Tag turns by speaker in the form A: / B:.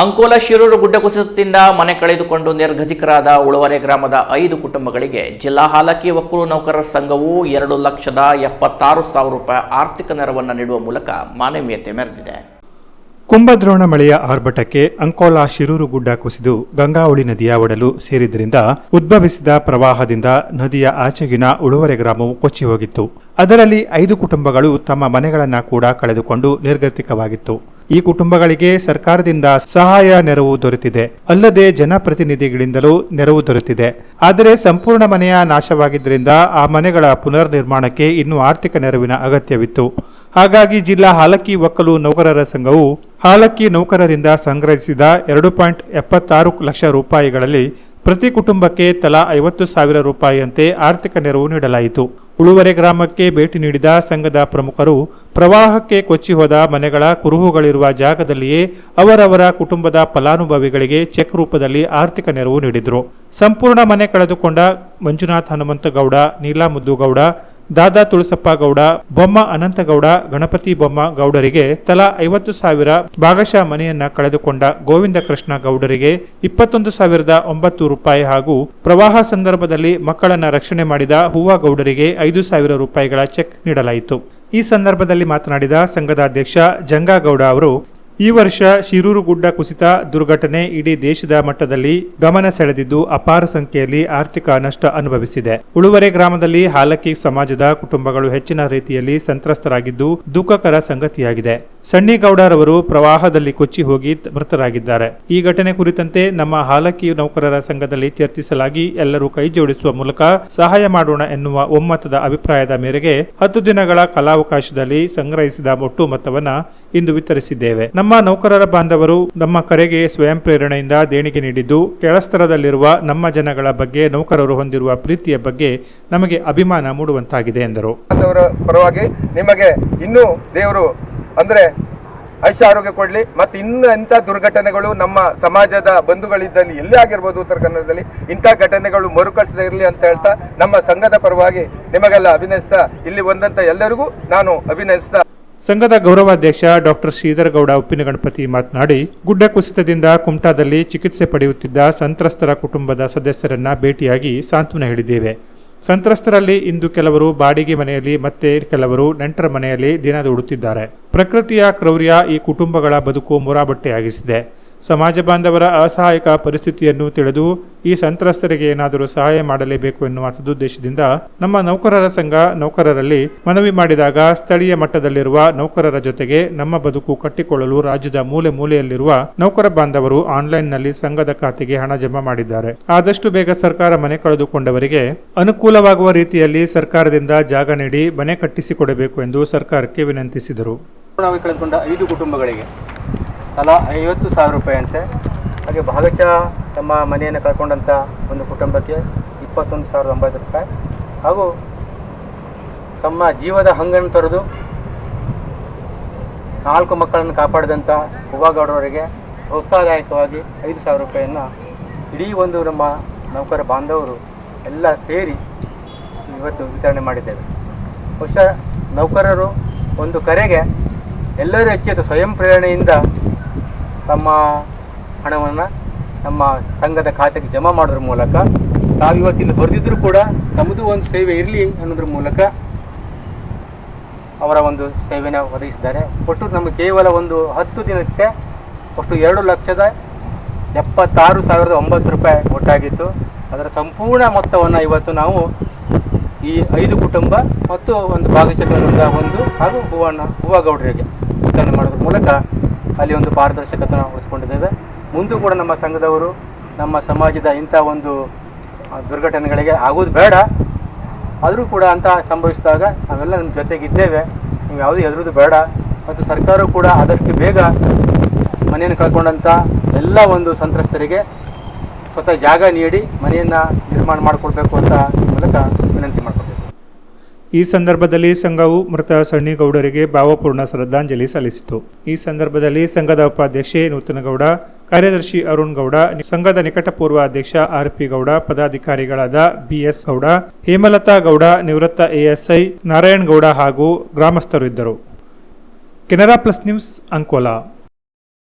A: ಅಂಕೋಲ ಶಿರೂರು ಗುಡ್ಡ ಕುಸಿತದಿಂದ ಮನೆ ಕಳೆದುಕೊಂಡು ನಿರ್ಗಜಿಕರಾದ ಉಳುವರೆ ಗ್ರಾಮದ ಐದು ಕುಟುಂಬಗಳಿಗೆ ಜಿಲ್ಲಾ ಹಾಲಕಿ ಒಕ್ಕೂರು ನೌಕರರ ಸಂಘವು ಎರಡು ಲಕ್ಷದ ಎಪ್ಪತ್ತಾರು ಸಾವಿರ ರೂಪಾಯಿ ಆರ್ಥಿಕ ನೆರವನ್ನು ನೀಡುವ ಮೂಲಕ ಮಾನವೀಯತೆ ಮೆರೆದಿದೆ.
B: ಕುಂಭದ್ರೋಣ ಮಳೆಯ ಆರ್ಭಟಕ್ಕೆ ಅಂಕೋಲಾ ಶಿರೂರು ಗುಡ್ಡ ಕುಸಿದು ಗಂಗಾವಳಿ ನದಿಯ ಒಡಲು ಸೇರಿದ್ದರಿಂದ ಉದ್ಭವಿಸಿದ ಪ್ರವಾಹದಿಂದ ನದಿಯ ಆಚೆಗಿನ ಉಳುವರೆ ಗ್ರಾಮವು ಕೊಚ್ಚಿ ಹೋಗಿತ್ತು. ಅದರಲ್ಲಿ ಐದು ಕುಟುಂಬಗಳು ತಮ್ಮ ಮನೆಗಳನ್ನು ಕೂಡ ಕಳೆದುಕೊಂಡು ನಿರ್ಗತಿಕವಾಗಿತ್ತು. ಈ ಕುಟುಂಬಗಳಿಗೆ ಸರ್ಕಾರದಿಂದ ಸಹಾಯ ನೆರವು ದೊರೆತಿದೆ. ಅಲ್ಲದೆ ಜನಪ್ರತಿನಿಧಿಗಳಿಂದಲೂ ನೆರವು ದೊರೆತಿದೆ. ಆದರೆ ಸಂಪೂರ್ಣ ಮನೆಯ ನಾಶವಾಗಿದ್ದರಿಂದ ಆ ಮನೆಗಳ ಪುನರ್ ನಿರ್ಮಾಣಕ್ಕೆ ಇನ್ನೂ ಆರ್ಥಿಕ ನೆರವಿನ ಅಗತ್ಯವಿತ್ತು. ಹಾಗಾಗಿ ಜಿಲ್ಲಾ ಹಾಲಕ್ಕಿ ಒಕ್ಕಲು ನೌಕರರ ಸಂಘವು ಹಾಲಕ್ಕಿ ನೌಕರರಿಂದ ಸಂಗ್ರಹಿಸಿದ ಎರಡು ಪಾಯಿಂಟ್ ಎಪ್ಪತ್ತಾರು ಲಕ್ಷ ರೂಪಾಯಿಗಳಲ್ಲಿ ಪ್ರತಿ ಕುಟುಂಬಕ್ಕೆ ತಲಾ ಐವತ್ತು ಸಾವಿರ ರೂಪಾಯಿಯಂತೆ ಆರ್ಥಿಕ ನೆರವು ನೀಡಲಾಯಿತು. ಉಳುವರೆ ಗ್ರಾಮಕ್ಕೆ ಭೇಟಿ ನೀಡಿದ ಸಂಘದ ಪ್ರಮುಖರು ಪ್ರವಾಹಕ್ಕೆ ಕೊಚ್ಚಿ ಹೋದ ಮನೆಗಳ ಕುರುಹುಗಳಿರುವ ಜಾಗದಲ್ಲಿಯೇ ಅವರವರ ಕುಟುಂಬದ ಫಲಾನುಭವಿಗಳಿಗೆ ಚೆಕ್ ರೂಪದಲ್ಲಿ ಆರ್ಥಿಕ ನೆರವು ನೀಡಿದರು. ಸಂಪೂರ್ಣ ಮನೆ ಕಳೆದುಕೊಂಡ ಮಂಜುನಾಥ್ ಹನುಮಂತಗೌಡ ನೀಲಾ ಮುದ್ದುಗೌಡ ದಾದಾ ತುಳಸಪ್ಪ ಗೌಡ ಬೊಮ್ಮ ಅನಂತಗೌಡ, ಗಣಪತಿ ಬೊಮ್ಮ ಗೌಡರಿಗೆ ತಲಾ ಐವತ್ತು ಸಾವಿರ ಭಾಗಶಃ ಮನೆಯನ್ನ ಕಳೆದುಕೊಂಡ ಗೋವಿಂದ ಕೃಷ್ಣ ಗೌಡರಿಗೆ ಇಪ್ಪತ್ತೊಂದು ಸಾವಿರದ ಒಂಬತ್ತು ರೂಪಾಯಿ ಹಾಗೂ ಪ್ರವಾಹ ಸಂದರ್ಭದಲ್ಲಿ ಮಕ್ಕಳನ್ನ ರಕ್ಷಣೆ ಮಾಡಿದ ಹೂವಾ ಗೌಡರಿಗೆ ಐದು ಸಾವಿರ ರೂಪಾಯಿಗಳ ಚೆಕ್ ನೀಡಲಾಯಿತು. ಈ ಸಂದರ್ಭದಲ್ಲಿ ಮಾತನಾಡಿದ ಸಂಘದ ಅಧ್ಯಕ್ಷ ಜಂಗಾಗೌಡ ಅವರು ಈ ವರ್ಷ ಶಿರೂರು ಗುಡ್ಡ ಕುಸಿತ ದುರ್ಘಟನೆ ಇಡೀ ದೇಶದ ಮಟ್ಟದಲ್ಲಿ ಗಮನ ಸೆಳೆದಿದ್ದು ಅಪಾರ ಸಂಖ್ಯೆಯಲ್ಲಿ ಆರ್ಥಿಕ ನಷ್ಟ ಅನುಭವಿಸಿದೆ. ಉಳುವರೆ ಗ್ರಾಮದಲ್ಲಿ ಹಾಲಕ್ಕಿ ಸಮಾಜದ ಕುಟುಂಬಗಳು ಹೆಚ್ಚಿನ ರೀತಿಯಲ್ಲಿ ಸಂತ್ರಸ್ತರಾಗಿದ್ದು ದುಃಖಕರ ಸಂಗತಿಯಾಗಿದೆ. ಸಣ್ಣಿಗೌಡರವರು ಪ್ರವಾಹದಲ್ಲಿ ಕೊಚ್ಚಿ ಹೋಗಿ ಮೃತರಾಗಿದ್ದಾರೆ. ಈ ಘಟನೆ ಕುರಿತಂತೆ ನಮ್ಮ ಹಾಲಕ್ಕಿ ನೌಕರರ ಸಂಘದಲ್ಲಿ ಚರ್ಚಿಸಲಾಗಿ ಎಲ್ಲರೂ ಕೈ ಜೋಡಿಸುವ ಮೂಲಕ ಸಹಾಯ ಮಾಡೋಣ ಎನ್ನುವ ಒಮ್ಮತದ ಅಭಿಪ್ರಾಯದ ಮೇರೆಗೆ ಹತ್ತು ದಿನಗಳ ಕಾಲಾವಕಾಶದಲ್ಲಿ ಸಂಗ್ರಹಿಸಿದ ಒಟ್ಟು ಮೊತ್ತವನ್ನು ಇಂದು ವಿತರಿಸಿದ್ದೇವೆ. ನಮ್ಮ ನೌಕರರ ಬಾಂಧವರು ನಮ್ಮ ಕರೆಗೆ ಸ್ವಯಂ ಪ್ರೇರಣೆಯಿಂದ ದೇಣಿಗೆ ನೀಡಿದ್ದು, ಕೆಳಸ್ತರದಲ್ಲಿರುವ ನಮ್ಮ ಜನಗಳ ಬಗ್ಗೆ ನೌಕರರು ಹೊಂದಿರುವ ಪ್ರೀತಿಯ ಬಗ್ಗೆ ನಮಗೆ ಅಭಿಮಾನ ಮೂಡುವಂತಾಗಿದೆ ಎಂದರು.
C: ಪರವಾಗಿ ನಿಮಗೆ ಇನ್ನೂ ದೇವರು ಅಂದ್ರೆ ಐಷ ಆರೋಗ್ಯ ಕೊಡ್ಲಿ, ಮತ್ತೆ ಇನ್ನು ಎಂಥ ದುರ್ಘಟನೆಗಳು ನಮ್ಮ ಸಮಾಜದ ಬಂಧುಗಳಿದ್ದಲ್ಲಿ ಎಲ್ಲೇ ಆಗಿರ್ಬೋದು ಉತ್ತರ ಕನ್ನಡದಲ್ಲಿ, ಇಂಥ ಘಟನೆಗಳು ಮರುಕಳಿಸದೇ ಇರಲಿ ಅಂತ ಹೇಳ್ತಾ ನಮ್ಮ ಸಂಘದ ಪರವಾಗಿ ನಿಮಗೆಲ್ಲ ಅಭಿನಯಿಸ್ತಾ ಇಲ್ಲಿ ಬಂದಂತ ಎಲ್ಲರಿಗೂ ನಾನು ಅಭಿನಯಿಸ್ತಾ
B: ಸಂಘದ ಗೌರವಾಧ್ಯಕ್ಷ ಡಾಕ್ಟರ್ ಶ್ರೀಧರ್ ಉಪ್ಪಿನ ಗಣಪತಿ ಮಾತನಾಡಿ, ಗುಡ್ಡ ಕುಸಿತದಿಂದ ಕುಮಟಾದಲ್ಲಿ ಚಿಕಿತ್ಸೆ ಪಡೆಯುತ್ತಿದ್ದ ಸಂತ್ರಸ್ತರ ಕುಟುಂಬದ ಸದಸ್ಯರನ್ನ ಭೇಟಿಯಾಗಿ ಸಾಂತ್ವನ ಹೇಳಿದ್ದೇವೆ. ಸಂತ್ರಸ್ತರಲ್ಲಿ ಇಂದು ಕೆಲವರು ಬಾಡಿಗೆ ಮನೆಯಲ್ಲಿ, ಮತ್ತೆ ಕೆಲವರು ನೆಂಟರ ಮನೆಯಲ್ಲಿ ದಿನ ದೂಡುತ್ತಿದ್ದಾರೆ. ಪ್ರಕೃತಿಯ ಕ್ರೌರ್ಯ ಈ ಕುಟುಂಬಗಳ ಬದುಕು ಮುರಾಬಟ್ಟೆಯಾಗಿಸಿದೆ. ಸಮಾಜ ಬಾಂಧವರ ಅಸಹಾಯಕ ಪರಿಸ್ಥಿತಿಯನ್ನು ತಿಳಿದು ಈ ಸಂತ್ರಸ್ತರಿಗೆ ಏನಾದರೂ ಸಹಾಯ ಮಾಡಲೇಬೇಕು ಎನ್ನುವ ಸದುದ್ದೇಶದಿಂದ ನಮ್ಮ ನೌಕರರ ಸಂಘ ನೌಕರರಲ್ಲಿ ಮನವಿ ಮಾಡಿದಾಗ ಸ್ಥಳೀಯ ಮಟ್ಟದಲ್ಲಿರುವ ನೌಕರರ ಜೊತೆಗೆ ನಮ್ಮ ಬದುಕು ಕಟ್ಟಿಕೊಳ್ಳಲು ರಾಜ್ಯದ ಮೂಲೆ ಮೂಲೆಯಲ್ಲಿರುವ ನೌಕರ ಬಾಂಧವರು ಆನ್ಲೈನ್ನಲ್ಲಿ ಸಂಘದ ಖಾತೆಗೆ ಹಣ ಜಮಾ ಮಾಡಿದ್ದಾರೆ. ಆದಷ್ಟು ಬೇಗ ಸರ್ಕಾರ ಮನೆ ಕಳೆದುಕೊಂಡವರಿಗೆ ಅನುಕೂಲವಾಗುವ ರೀತಿಯಲ್ಲಿ ಸರ್ಕಾರದಿಂದ ಜಾಗ ನೀಡಿ ಮನೆ ಕಟ್ಟಿಸಿಕೊಡಬೇಕು ಎಂದು ಸರ್ಕಾರಕ್ಕೆ ವಿನಂತಿಸಿದರು.
D: ಕಳೆದುಕೊಂಡ ಐದು ಕುಟುಂಬಗಳಿಗೆ ತಲಾ ಐವತ್ತು ಸಾವಿರ ರೂಪಾಯಿ ಅಂತೆ. ಹಾಗೆ ಭಾಗಶಃ ತಮ್ಮ ಮನೆಯನ್ನು ಕಳ್ಕೊಂಡಂಥ ಒಂದು ಕುಟುಂಬಕ್ಕೆ ಇಪ್ಪತ್ತೊಂದು ಸಾವಿರದ ಒಂಬತ್ತು ರೂಪಾಯಿ. ಹಾಗೂ ತಮ್ಮ ಜೀವದ ಹಂಗನ್ನು ತೊರೆದು ನಾಲ್ಕು ಮಕ್ಕಳನ್ನು ಕಾಪಾಡಿದಂಥ ಹೂವಾಗೌಡರವರಿಗೆ ಪ್ರೋತ್ಸಾಹದಾಯಕವಾಗಿ ಐದು ಸಾವಿರ ರೂಪಾಯಿಯನ್ನು ಇಡೀ ಒಂದು ನಮ್ಮ ನೌಕರ ಬಾಂಧವರು ಎಲ್ಲ ಸೇರಿ ಇವತ್ತು ವಿತರಣೆ ಮಾಡಿದ್ದೇವೆ. ಬಹುಶಃ ನೌಕರರು ಒಂದು ಕರೆಗೆ ಎಲ್ಲರೂ ಹೆಚ್ಚಿದ ಸ್ವಯಂ ಪ್ರೇರಣೆಯಿಂದ ತಮ್ಮ ಹಣವನ್ನು ನಮ್ಮ ಸಂಘದ ಖಾತೆಗೆ ಜಮಾ ಮಾಡೋದ್ರ ಮೂಲಕ ತಾವು ಇವತ್ತಿಲ್ಲಿ ಬರೆದಿದ್ದರೂ ಕೂಡ ತಮ್ಮದು ಒಂದು ಸೇವೆ ಇರಲಿ ಅನ್ನೋದ್ರ ಮೂಲಕ ಅವರ ಒಂದು ಸೇವೆನ ಒದಗಿಸಿದ್ದಾರೆ. ಒಟ್ಟು ನಮಗೆ ಕೇವಲ ಒಂದು ಹತ್ತು ದಿನಕ್ಕೆ ಒಟ್ಟು ಎರಡು ಲಕ್ಷದ ಎಪ್ಪತ್ತಾರು ಸಾವಿರದ ಒಂಬತ್ತು ರೂಪಾಯಿ ಒಟ್ಟಾಗಿತ್ತು. ಅದರ ಸಂಪೂರ್ಣ ಮೊತ್ತವನ್ನು ಇವತ್ತು ನಾವು ಈ ಐದು ಕುಟುಂಬ ಮತ್ತು ಒಂದು ಭಾಗಶಃ ಒಂದು ಹಾಗೂ ಹೂವಣ್ಣ, ಹೂವಗೌಡರಿಗೆ ವಿತರಣೆ ಮಾಡೋದ್ರ ಮೂಲಕ ಅಲ್ಲಿ ಒಂದು ಪಾರದರ್ಶಕತೆನ ಉಳಿಸ್ಕೊಂಡಿದ್ದೇವೆ. ಮುಂದೂ ಕೂಡ ನಮ್ಮ ಸಂಘದವರು ನಮ್ಮ ಸಮಾಜದ ಇಂಥ ಒಂದು ದುರ್ಘಟನೆಗಳಿಗೆ ಆಗೋದು ಬೇಡ. ಆದರೂ ಕೂಡ ಅಂತ ಸಂಭವಿಸಿದಾಗ ನಾವೆಲ್ಲ ನಮ್ಮ ಜೊತೆಗಿದ್ದೇವೆ. ನೀವು ಯಾವುದೂ ಹೆದರೋದು ಬೇಡ. ಮತ್ತು ಸರ್ಕಾರವು ಕೂಡ ಆದಷ್ಟು ಬೇಗ ಮನೆಯನ್ನು ಕಳ್ಕೊಂಡಂಥ ಎಲ್ಲ ಒಂದು ಸಂತ್ರಸ್ತರಿಗೆ ಸ್ವತಃ ಜಾಗ ನೀಡಿ ಮನೆಯನ್ನು ನಿರ್ಮಾಣ ಮಾಡಿಕೊಡ್ಬೇಕು ಅಂತ ಮೂಲಕ ವಿನಂತಿ ಮಾಡ್ಕೊಳ್ತೇವೆ.
B: ಈ ಸಂದರ್ಭದಲ್ಲಿ ಸಂಘವು ಮೃತ ಸಣ್ಣಿಗೌಡರಿಗೆ ಭಾವಪೂರ್ಣ ಶ್ರದ್ಧಾಂಜಲಿ ಸಲ್ಲಿಸಿತು. ಈ ಸಂದರ್ಭದಲ್ಲಿ ಸಂಘದ ಉಪಾಧ್ಯಕ್ಷೆ ನೂತನಗೌಡ, ಕಾರ್ಯದರ್ಶಿ ಅರುಣ್ ಗೌಡ, ಸಂಘದ ನಿಕಟಪೂರ್ವ ಅಧ್ಯಕ್ಷ ಆರ್ ಪಿ ಗೌಡ, ಪದಾಧಿಕಾರಿಗಳಾದ ಬಿಎಸ್ ಗೌಡ, ಹೇಮಲತಾ ಗೌಡ, ನಿವೃತ್ತ ಎಎಸ್ಐ ನಾರಾಯಣ್ ಗೌಡ ಹಾಗೂ ಗ್ರಾಮಸ್ಥರು ಇದ್ದರು. Canara plus news Ankola